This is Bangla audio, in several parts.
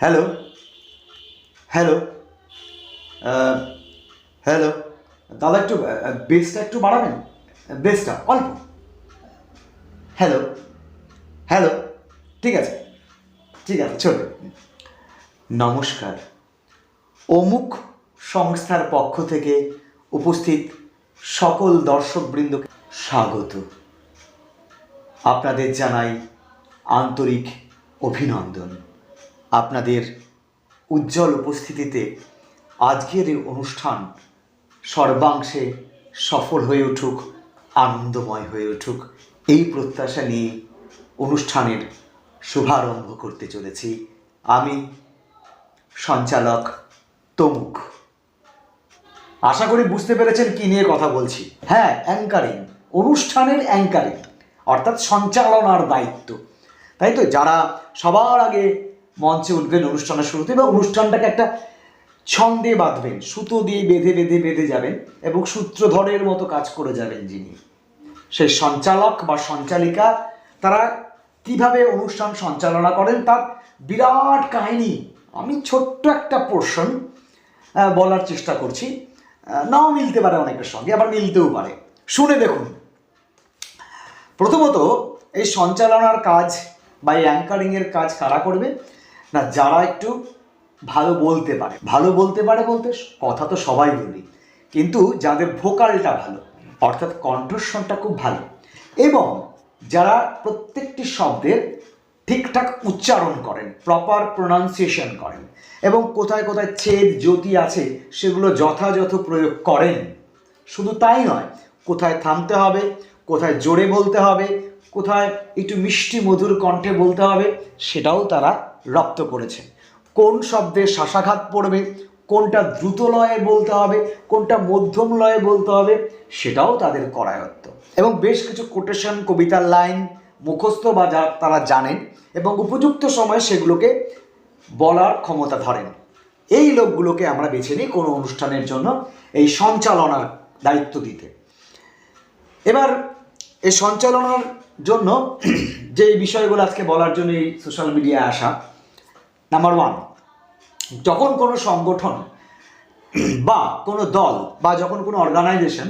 হ্যালো হ্যালো হ্যালো দাদা একটু বেসটা একটু বাড়াবেন? বেসটা অল্প। হ্যালো হ্যালো ঠিক আছে। ঠিক আছে চলবে নমস্কার। অমুক সংস্থার পক্ষ থেকে উপস্থিত সকল দর্শকবৃন্দকে স্বাগত। আপনাদের জানাই আন্তরিক অভিনন্দন। আপনাদের উজ্জ্বল উপস্থিতিতে আজকের এই অনুষ্ঠান সর্বাংশে সফল হয়ে উঠুক, আনন্দময় হয়ে উঠুক। এই প্রত্যাশা নিয়ে অনুষ্ঠানের শুভারম্ভ করতে চলেছি। আমি সঞ্চালক তমুক। আশা করি বুঝতে পেরেছেন কি নিয়ে কথা বলছি। হ্যাঁ অ্যাঙ্কারিং অনুষ্ঠানের অ্যাঙ্কারিং অর্থাৎ সঞ্চালনার দায়িত্ব। তাই তো, যারা সবার আগে মঞ্চে উঠবেন অনুষ্ঠানের শুরুতে বা অনুষ্ঠানটাকে একটা ছন্দে বাঁধবেন। সুতো দিয়ে বেঁধে বেঁধে বেঁধে যাবেন এবং সূত্রধরের মতো কাজ করে যাবেন যিনি। সেই সঞ্চালক বা সঞ্চালিকা, তারা কীভাবে অনুষ্ঠান সঞ্চালনা করেন তার বিরাট কাহিনী। আমি ছোট্ট একটা পোর্শন বলার চেষ্টা করছি। নাও মিলতে পারে অনেকের সঙ্গে, আবার মিলতেও পারে। শুনে দেখুন। প্রথমত, এই সঞ্চালনার কাজ বা অ্যাঙ্কারিংয়ের কাজ কারা করবে? না, যারা একটু ভালো বলতে পারে। ভালো বলতে পারে বলতে কথা তো সবাই বলি। কিন্তু যাদের ভোকালটা ভালো, অর্থাৎ কণ্ঠস্বরটা খুব ভালো, এবং যারা প্রত্যেকটি শব্দের ঠিকঠাক উচ্চারণ করেন প্রপার প্রোনাউন্সিয়েশন করেন, এবং কোথায় কোথায় ছেদ, জ্যোতি আছে, সেগুলো যথাযথ প্রয়োগ করেন, শুধু তাই নয়, কোথায় থামতে হবে, কোথায় জোরে বলতে হবে, কোথায় একটু মিষ্টি মধুর কণ্ঠে বলতে হবে, সেটাও তারা রপ্ত করেছেন কোন শব্দে শ্বাসাঘাত পড়বে, কোনটা দ্রুত লয়ে বলতে হবে, কোনটা মধ্যম লয়ে বলতে হবে, সেটাও তাদের করায়ত্ত। এবং বেশ কিছু কোটেশন কবিতার লাইন মুখস্থ বা যা তারা জানেন এবং উপযুক্ত সময়ে সেগুলোকে বলার ক্ষমতা ধরেন। এই লোকগুলোকে আমরা বেছে নিই কোনো অনুষ্ঠানের জন্য এই সঞ্চালনার দায়িত্ব দিতে। এবার এই সঞ্চালনার জন্য যে বিষয়গুলো আজকে বলার জন্য এই সোশ্যাল মিডিয়ায় আসা নাম্বার ওয়ান যখন কোনো সংগঠন বা কোনো দল বা যখন কোনো অর্গানাইজেশন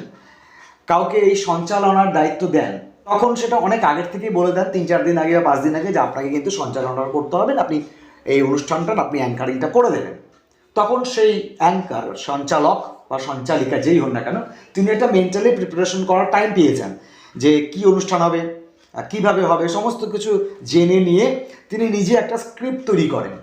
কাউকে এই সঞ্চালনার দায়িত্ব দেন, তখন সেটা অনেক আগের থেকেই বলে দেন, তিন চার দিন আগে বা পাঁচ দিন আগে যে আপনাকে কিন্তু সঞ্চালনা করতে হবে, আপনি এই অনুষ্ঠানটা আপনি অ্যাঙ্কারিংটা করে দেবেন। তখন সেই অ্যাঙ্কার সঞ্চালক বা সঞ্চালিকা যেই হন না কেন, তিনি একটা মেন্টালি প্রিপারেশন করার টাইম পেয়েছেন যে কি অনুষ্ঠান হবে কীভাবে হবে সমস্ত কিছু জেনে নিয়ে তিনি নিজে একটা স্ক্রিপ্ট তৈরি করেন।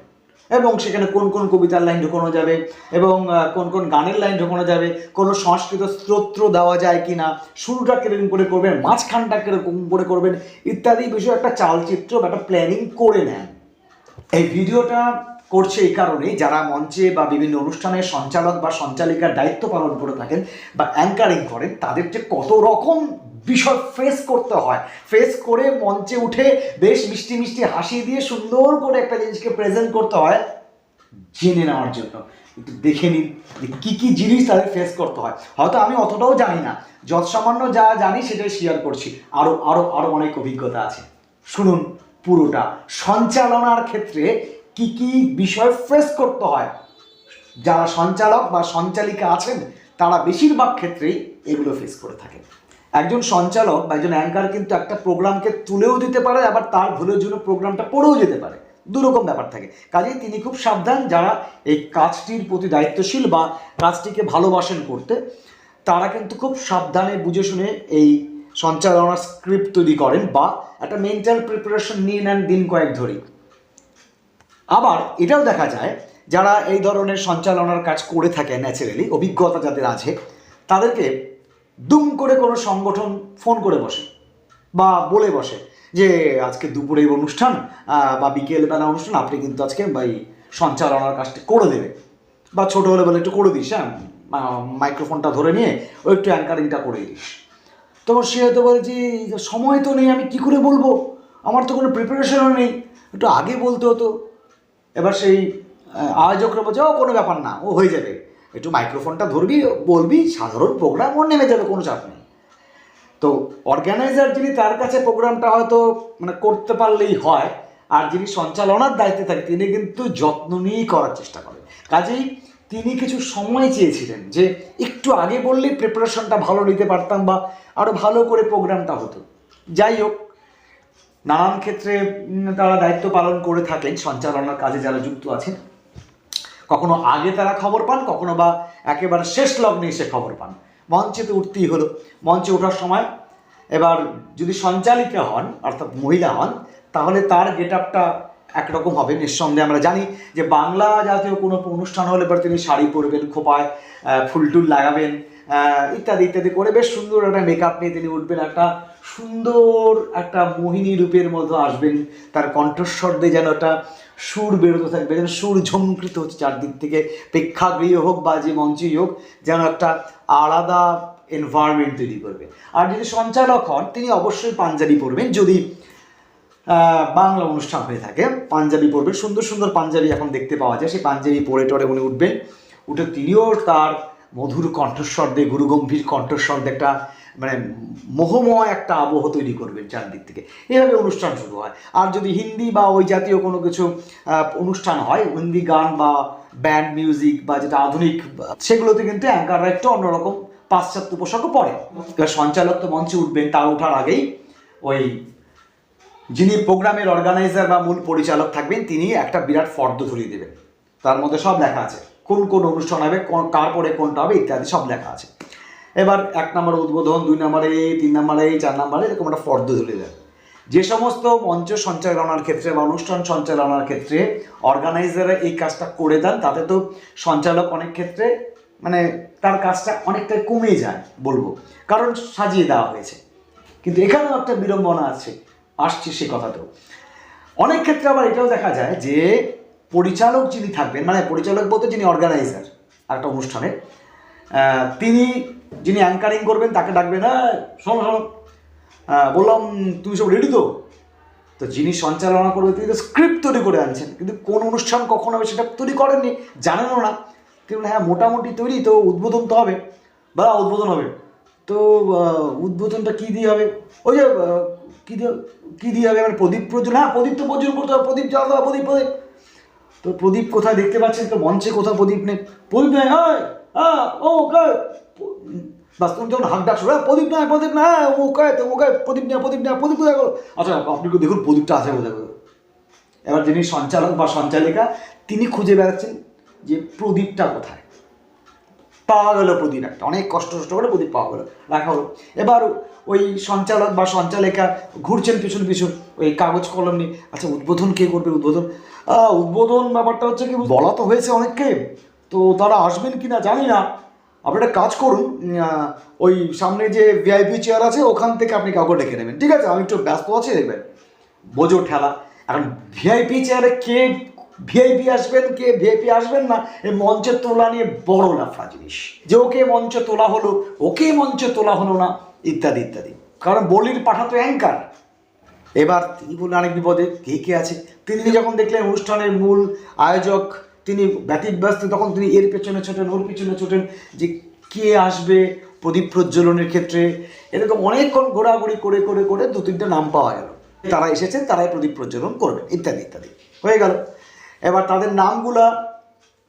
এবং সেখানে কোন কোন কবিতার লাইন ঢোকানো যাবে এবং কোন কোন গানের লাইন ঢোকানো যাবে, কোনো সংস্কৃত স্তোত্র দেওয়া যায় কি না শুরুটা কেরকম করে করবেন, মাঝখানটা কেরকম করে করবেন, ইত্যাদি বিষয়ে একটা চালচিত্র বা একটা প্ল্যানিং করে নেন। এই ভিডিওটা করছে এই কারণেই যারা মঞ্চে বা বিভিন্ন অনুষ্ঠানের সঞ্চালক বা সঞ্চালিকার দায়িত্ব পালন করে থাকেন বা অ্যাঙ্কারিং করেন, তাদের যে কত রকম বিষয় ফেস করতে হয়। ফেস করে মঞ্চে উঠে বেশ মিষ্টি মিষ্টি হাসি দিয়ে সুন্দর করে একটা জিনিসকে প্রেজেন্ট করতে হয়, জেনে নেওয়ার জন্য। একটু দেখে নিন যে কী কী জিনিস তাদের ফেস করতে হয়। হয়তো আমি অতটাও জানি না। যত সামান্য যা জানি সেটাই শেয়ার করছি। আরও আরও আরও অনেক অভিজ্ঞতা আছে। শুনুন পুরোটা। সঞ্চালনার ক্ষেত্রে কি কি বিষয় ফেস করতে হয়? যারা সঞ্চালক বা সঞ্চালিকা আছেন, তারা বেশিরভাগ ক্ষেত্রেই এগুলো ফেস করে থাকেন। একজন সঞ্চালক বা একজন অ্যাঙ্কার কিন্তু একটা প্রোগ্রামকে তুলেও দিতে পারে, আবার তার ভুলের জন্য প্রোগ্রামটা পড়েও যেতে পারে। দুরকম ব্যাপার থাকে। কাজেই তিনি খুব সাবধান যারা এই কাজটির প্রতি দায়িত্বশীল বা কাজটিকে ভালোবাসেন করতে, তারা কিন্তু খুব সাবধানে বুঝে শুনে এই সঞ্চালনার স্ক্রিপ্ট তৈরি করেন বা একটা মেন্টাল প্রিপারেশন নিয়ে নেন দিন কয়েক ধরেই। আবার এটাও দেখা যায়, যারা এই ধরনের সঞ্চালনার কাজ করে থাকে ন্যাচারালি অভিজ্ঞতা যাদের আছে, তাদেরকে দুম করে কোনো সংগঠন ফোন করে বসে বা বলে বসে যে, আজকে দুপুরে অনুষ্ঠান বা বিকেলবেলা অনুষ্ঠান, আপনি কিন্তু আজকে এই সঞ্চালনার কাজটি করে দেবে। বা ছোটো হলে বলে, একটু করে দিস হ্যাঁ মাইক্রোফোনটা ধরে নিয়ে, ও একটু অ্যাঙ্কারিংটা করে দিস। তখন সে হয়তো বলে যে সময় তো নেই, আমি কি করে বলব? আমার তো কোনো প্রিপারেশনও নেই। একটু আগে বলতে হতো। এবার সেই আয়োজকরা বলছে, ও, কোনো ব্যাপার না, ও হয়ে যাবে। একটু মাইক্রোফোনটা ধরবি, বলবি, সাধারণ প্রোগ্রাম ওর নেমে যাবে, কোনো চাপ নেই। তো অর্গানাইজার যিনি, তার কাছে প্রোগ্রামটা হয়তো মানে করতে পারলেই হয়, আর যিনি সঞ্চালনার দায়িত্বে থাকে, তিনি কিন্তু যত্ন নিয়েই করার চেষ্টা করেন। কাজেই তিনি কিছু সময় চেয়েছিলেন যে, একটু আগে বললে প্রিপারেশনটা ভালো নিতে পারতাম বা আরও ভালো করে প্রোগ্রামটা হতো। যাই হোক নানান ক্ষেত্রে তারা দায়িত্ব পালন করে থাকেন, সঞ্চালনার কাজে যারা যুক্ত আছেন। কখনো আগে তারা খবর পান, কখনো বা একেবারে শেষ লগ্নে এসে খবর পান। মঞ্চে তো উঠতেই হলো। মঞ্চে ওঠার সময় এবার যদি সঞ্চালিকা হন, অর্থাৎ মহিলা হন, তাহলে তার গেট আপটা একরকম হবে। নিঃসন্দেহে আমরা জানি যে বাংলা জাতীয় কোনো অনুষ্ঠান হলে পরে তিনি শাড়ি পরবেন, খোপায় ফুলটুল লাগাবেন ইত্যাদি ইত্যাদি করে বেশ সুন্দর একটা মেকআপ নিয়ে তিনি উঠবেন, একটা সুন্দর একটা মোহিনী রূপের মধ্যে আসবেন। তার কণ্ঠস্বর দিয়ে যেন একটা সুর বেরোতে থাকবে, যেন সুর ঝঙ্কৃত হচ্ছে চারদিক থেকে। প্রেক্ষাগৃহ হোক বা যে মঞ্চই হোক, যেন একটা আলাদা এনভায়রনমেন্ট তৈরি করবে। আর যদি সঞ্চালক হন, তিনি অবশ্যই পাঞ্জাবি পরবেন। যদি বাংলা অনুষ্ঠান হয়ে থাকে, পাঞ্জাবি পরবেন। সুন্দর সুন্দর পাঞ্জাবি এখন দেখতে পাওয়া যায়। সেই পাঞ্জাবি পরে টরে উনি উঠবেন। উঠে তিনিও তার মধুর কণ্ঠস্বর দিয়ে, গুরুগম্ভীর কণ্ঠস্বর দিয়ে একটা মানে মোহময় একটা আবহ তৈরি করবেন চারদিক থেকে। এভাবে অনুষ্ঠান শুরু হয়। আর যদি হিন্দি বা ওই জাতীয় কোনো কিছু অনুষ্ঠান হয়, হিন্দি গান বা ব্যান্ড মিউজিক বা যেটা আধুনিক, সেগুলোতে কিন্তু অ্যাঙ্কাররা একটু অন্যরকম পাশ্চাত্য পোশাকও পরে। সঞ্চালক তো মঞ্চে উঠবেন, তার ওঠার আগেই ওই যিনি প্রোগ্রামের অর্গানাইজার বা মূল পরিচালক থাকবেন, তিনি একটা বিরাট ফর্দ ধরিয়ে দেবেন। তার মধ্যে সব লেখা আছে। কোন কোন অনুষ্ঠান হবে কার পরে কোনটা হবে ইত্যাদি সব লেখা আছে। এবার এক নম্বর উদ্বোধন, দুই নম্বরে তিন নম্বরে চার নম্বরে এরকম একটা ফর্দ ধরিয়ে দেন যে সমস্ত মঞ্চ সঞ্চালনার ক্ষেত্রে বা অনুষ্ঠান সঞ্চালনার ক্ষেত্রে অর্গানাইজাররা এই কাজটা করে দেন, তাতে তো সঞ্চালক অনেক ক্ষেত্রে মানে তার কাজটা অনেকটাই কমে যায় বলব। কারণ সাজিয়ে দেওয়া হয়েছে। কিন্তু এখানেও একটা বিড়ম্বনা আছে, আসছে সে কথাতেও। অনেক ক্ষেত্রে আবার এটাও দেখা যায় যে পরিচালক যিনি থাকবেন মানে পরিচালক বলতে যিনি অর্গানাইজার একটা অনুষ্ঠানে তিনি যিনি অ্যাঙ্কারিং করবেন তাকে ডাকবেন হ্যাঁ শোনো শোনো বললাম তুমি সব রেডি তো? তো যিনি সঞ্চালনা করবে তিনি তো স্ক্রিপ্ট তৈরি করে আনছেন কিন্তু কোন অনুষ্ঠান কখন হবে সেটা তৈরি করেননি জানেনও না। বললেন, হ্যাঁ মোটামুটি তৈরি তো উদ্বোধন তো হবে। বা উদ্বোধন হবে। তো উদ্বোধনটা কী দিয়ে হবে? ওই যে কী দিয়ে কী দিয়ে হবে? মানে প্রদীপ প্রজ্বল হ্যাঁ প্রদীপ তো প্রজ্বল করতে হবে প্রদীপ জ্বালাতে প্রদীপ প্রদীপ। তো প্রদীপ কোথায় দেখতে পাচ্ছেন তো মঞ্চে কোথাও প্রদীপ নেই। প্রদীপ নেই হ্যাঁ ও কে বাস, তুমি যখন হাক ডাকছো হ্যাঁ প্রদীপ নাই, প্রদীপ না হ্যাঁ ও কে তো ও কে প্রদীপ নেই প্রদীপ নেই, প্রদীপ কোথায় গেলো? আচ্ছা আপনি দেখুন, প্রদীপটা আছে কোথায় এবার যিনি সঞ্চালক বা সঞ্চালিকা, তিনি খুঁজে বেড়াচ্ছেন যে প্রদীপটা কোথায়। পাওয়া গেল প্রদীপ একটা। অনেক কষ্ট কষ্ট করে প্রদীপ পাওয়া গেলো। রাখা হলো। এবার ওই সঞ্চালক বা সঞ্চালিকা ঘুরছেন পিছন পিছন, ওই কাগজ কলম নিয়ে। আচ্ছা উদ্বোধন কে করবে উদ্বোধন? উদ্বোধন ব্যাপারটা হচ্ছে কি বলা তো হয়েছে অনেককে, তো তারা আসবেন কি না জানি না। আপনি একটা কাজ করুন ওই সামনে যে ভিআইপি চেয়ার আছে, ওখান থেকে আপনি কাউকে ডেকে নেবেন। ঠিক আছে? আমি একটু ব্যস্ত আছি, দেখবেন। বোঝো ঠেলা। এখন ভিআইপি চেয়ারে কে ভিআইপি আসবেন, কে ভিআইপি আসবেন না এই মঞ্চে তোলা নিয়ে বড় লাফা জিনিস। যে ওকে মঞ্চে তোলা হলো, ওকে মঞ্চে তোলা হলো না, ইত্যাদি ইত্যাদি। কারণ বলির পাঠা তো অ্যাঙ্কার। এবার তিনি বললেন অনেক বিপদে কে কে আছে? তিনি যখন দেখলেন অনুষ্ঠানের মূল আয়োজক, তিনি ব্যতিব্যস্ত, তখন তিনি এর পেছনে ছোটেন, ওর পেছনে ছোটেন যে কে আসবে প্রদীপ প্রজ্বলনের ক্ষেত্রে। এরকম অনেকক্ষণ ঘোরাঘুরি করে করে করে দু তিনটে নাম পাওয়া গেল। তারা এসেছেন, তারাই প্রদীপ প্রজ্বলন করবেন, ইত্যাদি ইত্যাদি। হয়ে গেল। এবার তাদের নামগুলা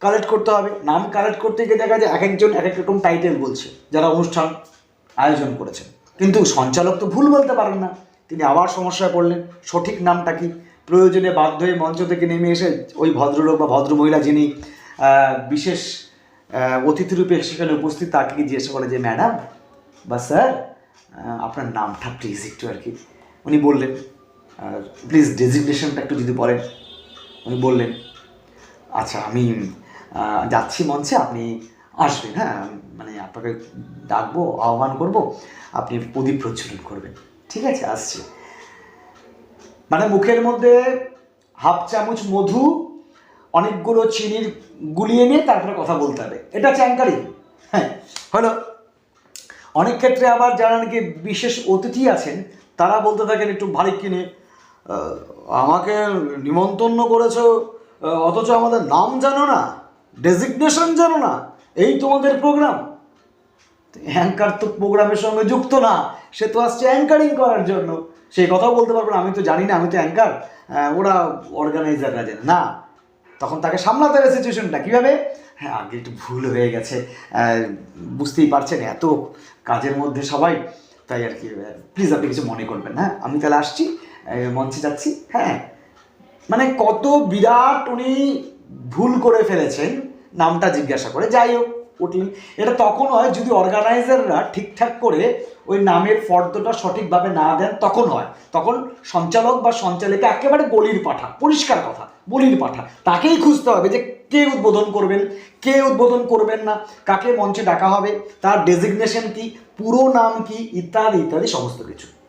কালেক্ট করতে হবে। নাম কালেক্ট করতে গিয়ে দেখা যায় এক একজন এক এক রকম টাইটেল বলছে, যারা অনুষ্ঠান আয়োজন করেছেন। কিন্তু সঞ্চালক তো ভুল বলতে পারেন না। তিনি আবার সমস্যায় পড়লেন। সঠিক নামটা কি? প্রয়োজনে বাধ্য হয়ে মঞ্চ থেকে নেমে এসে ওই ভদ্রলোক বা ভদ্রমহিলা যিনি বিশেষ অতিথিরূপে সেখানে উপস্থিত, তাকে জিজ্ঞেস করে যে, ম্যাডাম বা স্যার আপনার নামটা প্লিজ একটু আর কি। উনি বললেন প্লিজ ডেজিগনেশনটা একটু যদি বলেন। উনি বললেন আচ্ছা আমি যাচ্ছি মঞ্চে, আপনি আসবেন হ্যাঁ? মানে আপনাকে ডাকবো, আহ্বান করব, আপনি প্রদীপ প্রজ্বলন করবেন। ঠিক আছে, আসছি। মানে মুখের মধ্যে হাফ চামচ মধু, অনেকগুলো চিনির গুলিয়ে নিয়ে তারপরে কথা বলতে হবে। এটা চ্যাঙ্কারি হ্যাঁ হলো। অনেক ক্ষেত্রে আবার যারা নাকি বিশেষ অতিথি আছেন, তারা বলতে থাকেন একটু ভারী কিনে আমাকে নিমন্ত্রণ করেছ অথচ আমাদের নাম জানো না, ডেজিগনেশন জানো না, এই তোমাদের প্রোগ্রাম। অ্যাঙ্কার তো প্রোগ্রামের সঙ্গে যুক্ত না, সে তো আসছে অ্যাঙ্কারিং করার জন্য। সেই কথাও বলতে পারব না, আমি তো জানি না, আমি তো অ্যাঙ্কার ওরা অর্গানাইজাররা জানে না, তখন তাকে সামলাতে হবে সিচুয়েশনটা কীভাবে? হ্যাঁ আগে একটু ভুল হয়ে গেছে। বুঝতেই পারছেন, এত কাজের মধ্যে সবাই। তাই আর কি প্লিজ আপনি কিছু মনে করবেন হ্যাঁ আমি তাহলে আসছি মঞ্চে যাচ্ছি। হ্যাঁ মানে কত বিরাট উনি ভুল করে ফেলেছেন, নামটা জিজ্ঞাসা করে। যাই হোক উঠলেন এটা তখন হয় যদি অর্গানাইজাররা ঠিকঠাক করে ওই নামের ফর্দটা সঠিকভাবে না দেন, তখন হয়। তখন সঞ্চালক বা সঞ্চালিকা একেবারে বলির পাঠা, পরিষ্কার কথা, বলির পাঠা। তাকেই খুঁজতে হবে যে কে উদ্বোধন করবেন, কে উদ্বোধন করবেন না, কাকে মঞ্চে ডাকা হবে, তার ডেজিগনেশন কি, পুরো নাম কি, ইত্যাদি ইত্যাদি সমস্ত কিছু।